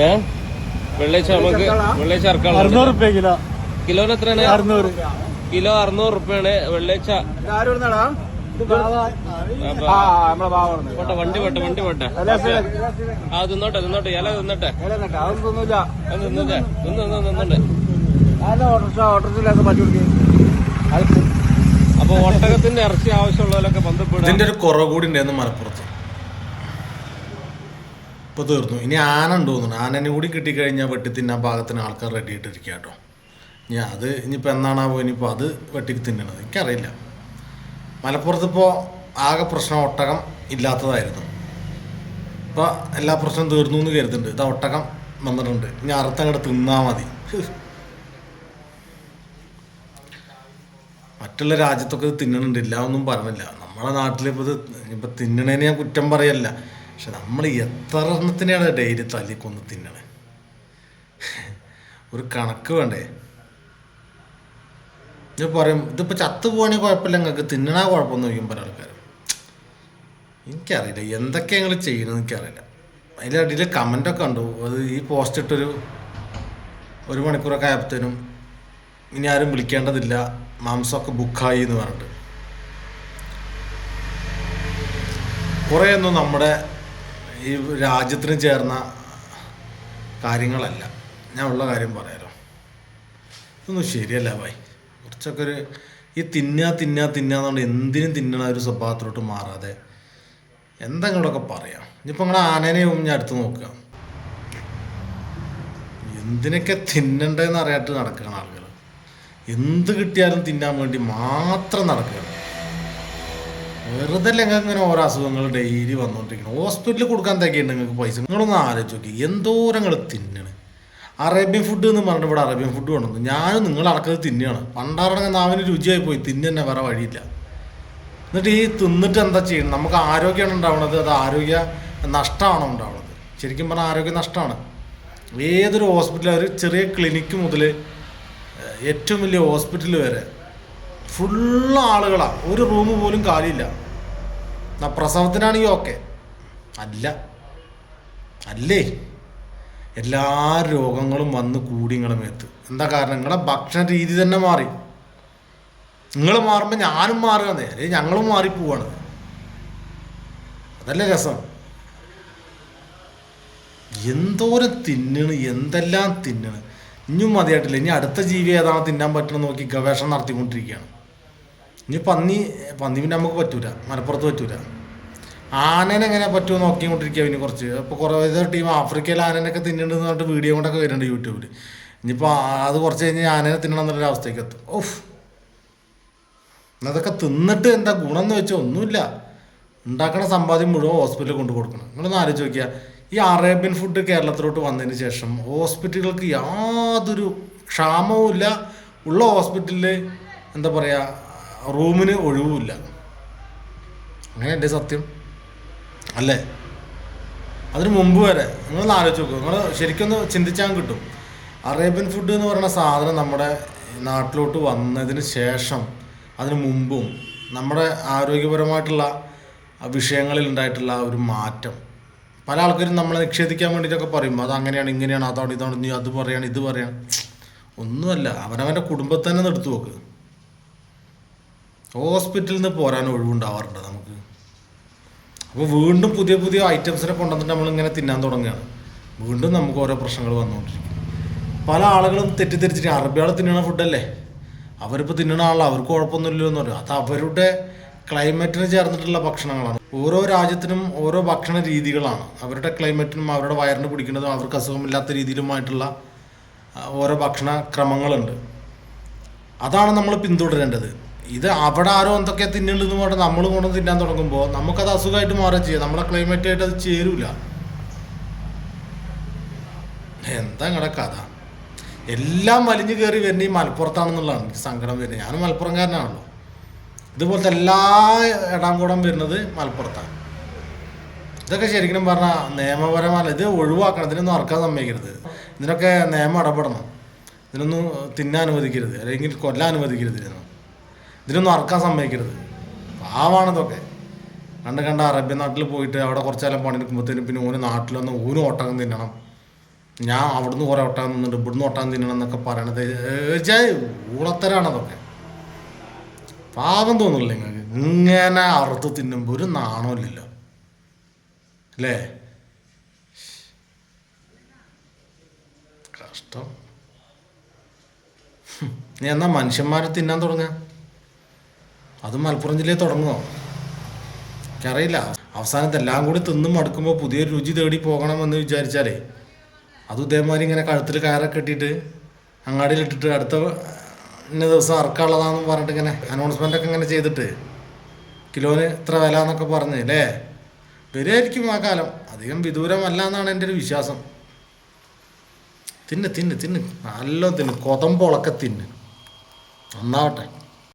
ഏ? വെള്ളിയാഴ്ച നമുക്ക് വെള്ളിയാഴ്ച ഇറക്കാനുള്ള അറുന്നൂറ് റുപ്യ കിലോ. കിലോന് എത്രയാണ് അറുന്നൂറ്. കിലോ അറുന്നൂറ് റുപ്യാണ് വെള്ളിയാഴ്ച. വണ്ടി പോട്ടെ വണ്ടി പോട്ടെ. ആ തിന്നോട്ടെ തിന്നോട്ടെ ഇല തിന്നട്ടെ. അത് തിന്നട്ടെ തിന്ന് തിന്ന് തിന്നട്ടെ. അപ്പൊ ഒട്ടകത്തിന്റെ ഇറച്ചി ആവശ്യമുള്ളവരൊക്കെ ബന്ധപ്പെടും ഇതിന്റെ ഒരു കുറവ് കൂടി ഉണ്ടായിരുന്നു മലപ്പുറത്ത്. ഇപ്പൊ തീർന്നു. ഇനി ആന ഉണ്ട് തോന്നുന്നു. ആനനെ കൂടി കിട്ടിക്കഴിഞ്ഞാൽ വെട്ടി തിന്നാൻ പാകത്തിന് ആൾക്കാർ റെഡി ആയിട്ടിരിക്കുക കേട്ടോ. ഇനി അത് ഇനിയിപ്പോൾ എന്നാണാവോ ഇനിയിപ്പോൾ അത് വെട്ടി തിന്നണത്? എനിക്കറിയില്ല. മലപ്പുറത്ത് ഇപ്പോൾ ആകെ പ്രശ്നം ഒട്ടകം ഇല്ലാത്തതായിരുന്നു. ഇപ്പോൾ എല്ലാ പ്രശ്നവും തീർന്നു എന്ന് കരുതുന്നുണ്ട്. ഇത് ഒട്ടകം വന്നിട്ടുണ്ട്. ഇനി അറുത്തങ്ങോട്ട് തിന്നാൽ മതി. മറ്റുള്ള രാജ്യത്തൊക്കെ ഇത് തിന്നണുണ്ട്. ഇല്ല ഒന്നും പറഞ്ഞില്ല. നമ്മളെ നാട്ടിലിപ്പോൾ ഇത് ഇപ്പം തിന്നണേന് ഞാൻ കുറ്റം പറയല്ല. പക്ഷെ നമ്മൾ എത്ര എണ്ണത്തിനെയാണ് ഡെയിലി തല്ലിക്കൊന്ന് തിന്നണേ? ഒരു കണക്ക് വേണ്ടേ? ഞാൻ പറയും ഇതിപ്പോൾ ചത്തു കുഴപ്പമില്ല നിങ്ങൾക്ക് തിന്നണ കുഴപ്പമൊന്നും ചോദിക്കും പല ആൾക്കാരും. എനിക്കറിയില്ല എന്തൊക്കെ ഞങ്ങൾ ചെയ്യണമെന്ന് എനിക്കറിയില്ല. അതിന്റെ അടിയിൽ കമന്റൊക്കെ കണ്ടു. അത് ഈ പോസ്റ്റ് ഇട്ടൊരു ഒരു മണിക്കൂറൊക്കെ ആയപ്പോഴത്തേനും ഇനി ആരും വിളിക്കേണ്ടതില്ല മാംസമൊക്കെ ബുക്കായി എന്ന് പറഞ്ഞിട്ട്. കുറേയൊന്നും നമ്മുടെ ഈ രാജ്യത്തിന് ചേർന്ന കാര്യങ്ങളല്ല. ഞാൻ ഉള്ള കാര്യം പറയാലോ. ഇതൊന്നും ശരിയല്ല ഭായി. കുറച്ചൊക്കെ ഒരു ഈ തിന്നുക തിന്നുക തിന്നാന്നുകൊണ്ട് എന്തിനും തിന്നണ ഒരു സ്വഭാവത്തിലോട്ട് മാറാതെ എന്തെങ്കിലുമൊക്കെ പറയാം. ഇനിയിപ്പോൾ നിങ്ങളെ ആനേനെയും ഞാൻ അടുത്ത് നോക്കുക. എന്തിനൊക്കെ തിന്നണ്ടെന്ന് അറിയാട്ട് നടക്കുകയാണ് ആളുകൾ എന്ത് കിട്ടിയാലും തിന്നാൻ വേണ്ടി മാത്രം നടക്കുകയാണ് വെറുതെ അല്ല അങ്ങനെ ഓരോ അസുഖങ്ങൾ ഡെയിലി വന്നുകൊണ്ടിരിക്കണം ഹോസ്പിറ്റലിൽ കൊടുക്കാൻ തയ്ക്കുന്നുണ്ട് നിങ്ങൾക്ക് പൈസ. നിങ്ങളൊന്ന് ആലോചിച്ച് നോക്കി. എന്തോരം നിങ്ങൾ തിന്നണ്. അറേബ്യൻ ഫുഡ് എന്ന് പറഞ്ഞിട്ട് ഇവിടെ അറേബ്യൻ ഫുഡ് കൊണ്ടുവന്നു. ഞാനും നിങ്ങൾ അടക്കത് തിന്നുകയാണ് പണ്ടാറടങ്ങ് നാവിന് രുചിയായി പോയി. തിന്നെ വേറെ വഴിയില്ല. എന്നിട്ട് ഈ തിന്നിട്ട് എന്താ ചെയ്യുന്നത് നമുക്ക് ആരോഗ്യമാണ് ഉണ്ടാവുന്നത് അത് ആരോഗ്യ നഷ്ടമാണ് ഉണ്ടാവുന്നത് ശരിക്കും പറഞ്ഞാൽ ആരോഗ്യ നഷ്ടമാണ്. ഏതൊരു ഹോസ്പിറ്റൽ ഒരു ചെറിയ ക്ലിനിക്ക് മുതൽ ഏറ്റവും വലിയ ഹോസ്പിറ്റൽ വരെ ഫുള്ള് ആളുകളാണ് ഒരു റൂം പോലും കാലിയില്ല എന്നാ പ്രസവത്തിനാണെങ്കിൽ ഓക്കെ. അല്ല. അല്ലേ? എല്ലാ രോഗങ്ങളും വന്ന് കൂടി നിങ്ങളെ മേത്ത്. എന്താ കാരണം? നിങ്ങളെ ഭക്ഷണ രീതി തന്നെ മാറി. നിങ്ങൾ മാറുമ്പോൾ ഞാനും മാറുകയെന്നേ അല്ലെങ്കിൽ ഞങ്ങളും മാറിപ്പോവാണ് അതല്ലേ രസം? എന്തോരം തിന്നണ് എന്തെല്ലാം തിന്നണ്. ഇനിയും മതിയായിട്ടില്ല. ഇനി അടുത്ത ജീവി ഏതാണ് തിന്നാൻ പറ്റണം നോക്കി ഗവേഷണം നടത്തിക്കൊണ്ടിരിക്കുകയാണ്. ഇനി പന്നി പന്നി പിന്നെ നമുക്ക് പറ്റൂല. മലപ്പുറത്ത് പറ്റൂല. ആനനെ എങ്ങനെ പറ്റുമോ നോക്കിക്കൊണ്ടിരിക്കുക പിന്നെ കുറച്ച്. ഇപ്പോൾ കുറേ ടീം ആഫ്രിക്കയിൽ ആനനൊക്കെ തിന്നുന്നുണ്ടെന്ന് പറഞ്ഞിട്ട് വീഡിയോ കൊണ്ടൊക്കെ വരുന്നുണ്ട് യൂട്യൂബിൽ ഇനിയിപ്പോൾ അത് കുറച്ച് കഴിഞ്ഞ് ആനനെ തിന്നണം എന്നുള്ള അവസ്ഥയ്ക്ക് എത്തും. ഓഫ് അതൊക്കെ തിന്നിട്ട് എന്താ ഗുണം എന്ന് വെച്ചാൽ ഒന്നുമില്ല. ഉണ്ടാക്കണ സമ്പാദ്യം മുഴുവൻ ഹോസ്പിറ്റലിൽ കൊണ്ടു കൊടുക്കണം. നിങ്ങളൊന്ന് ആലോചിച്ച് നോക്കിയാൽ ഈ അറേബ്യൻ ഫുഡ് കേരളത്തിലോട്ട് വന്നതിന് ശേഷം ഹോസ്പിറ്റലുകൾക്ക് യാതൊരു ക്ഷാമവും ഇല്ല ഉള്ള ഹോസ്പിറ്റലിൽ എന്താ പറയുക റൂമിന് ഒഴിവുമില്ല. അങ്ങനെയല്ലേ സത്യം? അല്ലേ? അതിന് മുമ്പ് വരെ നിങ്ങളൊന്ന് ആലോചിച്ച് നോക്കുക നിങ്ങൾ ശരിക്കൊന്ന് ചിന്തിച്ചാൽ കിട്ടും. അറേബ്യൻ ഫുഡ് എന്ന് പറയുന്ന സാധനം നമ്മുടെ നാട്ടിലോട്ട് വന്നതിന് ശേഷം അതിന് മുമ്പും നമ്മുടെ ആരോഗ്യപരമായിട്ടുള്ള വിഷയങ്ങളിൽ ഉണ്ടായിട്ടുള്ള ഒരു മാറ്റം. പല ആൾക്കാരും നമ്മളെ നിക്ഷേപിക്കാൻ വേണ്ടിയിട്ടൊക്കെ പറയും അത് അങ്ങനെയാണ് ഇങ്ങനെയാണ് അതാണ് ഇതാണ് നീ അത് പറയാണ് ഇത് പറയാണ്. ഒന്നുമല്ല. അവനവന്റെ കുടുംബത്തെ തന്നെ എടുത്തു ഹോസ്പിറ്റലിൽ നിന്ന് പോരാൻ ഒഴിവുണ്ടാവാറുണ്ട് നമുക്ക്. അപ്പോൾ വീണ്ടും പുതിയ പുതിയ ഐറ്റംസിനെ കൊണ്ടുവന്നിട്ട് നമ്മളിങ്ങനെ തിന്നാൻ തുടങ്ങുകയാണ്. വീണ്ടും നമുക്ക് ഓരോ പ്രശ്നങ്ങൾ വന്നുകൊണ്ടിരിക്കും. പല ആളുകളും തെറ്റിദ്ധരിച്ചിട്ട് അറബികൾ തിന്നണ ഫുഡല്ലേ അവരിപ്പോൾ തിന്നണ ആളാണ് അവർക്ക് കുഴപ്പമൊന്നുമില്ലല്ലോ എന്ന് പറയും. അത് അവരുടെ ക്ലൈമറ്റിന് ചേർന്നിട്ടുള്ള ഭക്ഷണങ്ങളാണ്. ഓരോ രാജ്യത്തിനും ഓരോ ഭക്ഷണ രീതികളാണ്. അവരുടെ ക്ലൈമറ്റിനും അവരുടെ വയറിന് പിടിക്കുന്നതും അവർക്ക് അസുഖമില്ലാത്ത രീതിയിലുമായിട്ടുള്ള ഓരോ ഭക്ഷണ ക്രമങ്ങളുണ്ട്. അതാണ് നമ്മൾ പിന്തുടരേണ്ടത്. ഇത് അവിടെ ആരോ എന്തൊക്കെ തിന്നുള്ളതെന്ന് പറഞ്ഞാൽ നമ്മൾ കൊണ്ട് തിന്നാൻ തുടങ്ങുമ്പോൾ നമുക്കത് അസുഖമായിട്ട് മാറുക ചെയ്യാം. നമ്മളെ ക്ലൈമറ്റായിട്ട് അത് ചേരൂല. എന്താ നിങ്ങളുടെ കഥ? എല്ലാം വലിഞ്ഞു കയറി വരുന്ന ഈ മലപ്പുറത്താണെന്നുള്ളതാണ് എനിക്ക് സങ്കടം വരുന്നത്. ഞാൻ മലപ്പുറംകാരനാണല്ലോ. ഇതുപോലത്തെ എല്ലാ ഇടാംകൂടം വരുന്നത് മലപ്പുറത്താണ്. ഇതൊക്കെ ശരിക്കും പറഞ്ഞാൽ നിയമപരമല്ല ഇത് ഒഴിവാക്കണം. ഇതിനൊന്നും അറക്കാൻ സമ്മതിക്കരുത്. ഇതിനൊക്കെ നിയമം ഇടപെടണം. ഇതിനൊന്നും തിന്നാൻ അനുവദിക്കരുത്. അല്ലെങ്കിൽ കൊല്ലാൻ അനുവദിക്കരുത് ഇതിനൊന്നും. ഇതിനൊന്നും അറക്കാൻ സമ്മതിക്കരുത്. പാവാണ് ഇതൊക്കെ കണ്ട് കണ്ട അറേബ്യൻ നാട്ടിൽ പോയിട്ട് അവിടെ കുറച്ച് കാലം പണിയെടുക്കുമ്പോഴത്തേനും പിന്നെ ഓന് നാട്ടിൽ വന്ന് ഓനും ഒട്ടകം തിന്നണം. ഞാൻ അവിടുന്ന് കുറേ ഒട്ടകം തിന്നുന്നുണ്ട് ഇവിടുന്ന് ഒട്ടകം തിന്നണം എന്നൊക്കെ പറയണത് ഏച്ചാ ഊളത്തരാണ് അതൊക്കെ പാവം തോന്നില്ല നിങ്ങൾക്ക് ഇങ്ങനെ അറുത്ത് തിന്നുമ്പോൾ ഒരു നാണമില്ലല്ലോ അല്ലേ? കഷ്ടം. നീ എന്നാ മനുഷ്യന്മാരെ തിന്നാൻ തുടങ്ങുക അത് മലപ്പുറം ജില്ലയിൽ തുടങ്ങുമോ എനിക്കറിയില്ല. അവസാനത്തെ എല്ലാം കൂടി തിന്നും മടുക്കുമ്പോൾ പുതിയൊരു രുചി തേടി പോകണമെന്ന് വിചാരിച്ചാലേ അത് ഇതേമാതിരി ഇങ്ങനെ കഴുത്തിൽ കയറൊക്കെ അങ്ങാടിയിലിട്ടിട്ട് അടുത്ത ഇന്ന ദിവസം അറക്കാനുള്ളതാണെന്ന് പറഞ്ഞിട്ട് ഇങ്ങനെ അനൗൺസ്മെന്റ് ഒക്കെ ഇങ്ങനെ ചെയ്തിട്ട് കിലോന് ഇത്ര വില എന്നൊക്കെ പറഞ്ഞ് അല്ലേ? വരുമായിരിക്കും ആ കാലം. അധികം വിദൂരമല്ല എന്നാണ് എന്റെ ഒരു വിശ്വാസം. തിന്ന് തിന്ന് തിന്ന്. നല്ല തിന്ന്. കൊതമ്പൊളക്കെ തിന്ന്. നന്നാവട്ടെ.